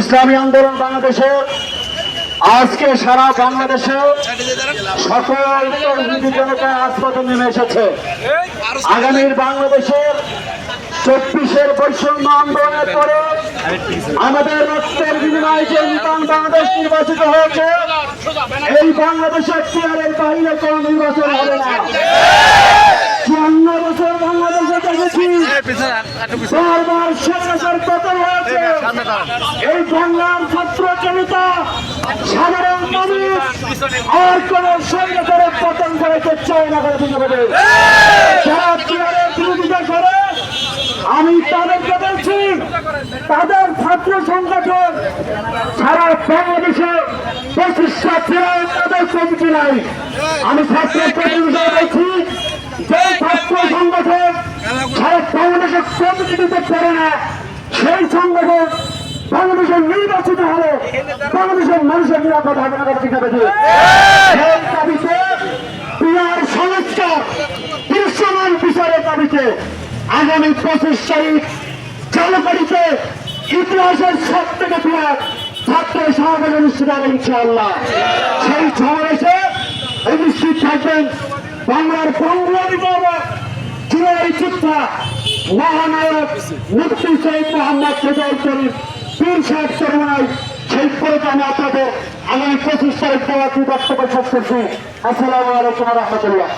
ইসলামী আন্দোলন বাংলাদেশের আজকে সারা বাংলাদেশে সকল জনতা রাজপথে নেমে এসেছে। আগামীর বাংলাদেশের চব্বিশের বৈষম্য আন্দোলনের পরে আমাদের রক্তের বিনিময়ে যে নূতন বাংলাদেশ নির্বাচিত হয়েছে, এই বাংলাদেশের চেয়ারের বাইরে কোন নির্বাচন হবে না। বারবার সরকার পতন হয়েছে। এই বাংলার ছাত্র জনতা সাধারণ মানুষ আর কোন সরকারের পতন করেছে চায় না করে বিজেপি যারা চেয়ারের বিরোধিতা করে আমি তাদেরকে বলছি তাদের ছাত্র সংগঠন সারা বাংলাদেশে প্রতিষ্ঠা ফেরায় তাদের কমিটি নাই। আমি ছাত্র প্রতিনিধি বলছি যে ছাত্র সংগঠন সারা বাংলাদেশে কমিটি দিতে পারে না সেই সংগঠন বাংলাদেশের নির্বাচিত হলে বাংলাদেশের মানুষের নিরাপদ হবে না ঠিক হবে সেই দাবিতে বিহার সংস্কার দৃশ্যমান বিচারের দাবিতে আগামী পঁচিশ তারিখ জলপাড়িতে ইতিহাসের সব থেকে বিরাট ছাত্র সমাবেশ অনুষ্ঠিত হবে ইনশাআল্লাহ। সেই সমাবেশে উপস্থিত থাকবেন বাংলার বঙ্গবন্ধু চুরাই যোদ্ধা মহানায়ক মুক্তি শহীদ মোহাম্মদ রেজাউল করিম পীর সাহেব তরুণাই সেই প্রোগ্রামে আপনাদের। আগামী পঁচিশ তারিখ দেওয়া বক্তব্য শেষ করছি। আসসালামু আলাইকুম রহমতুল্লাহ।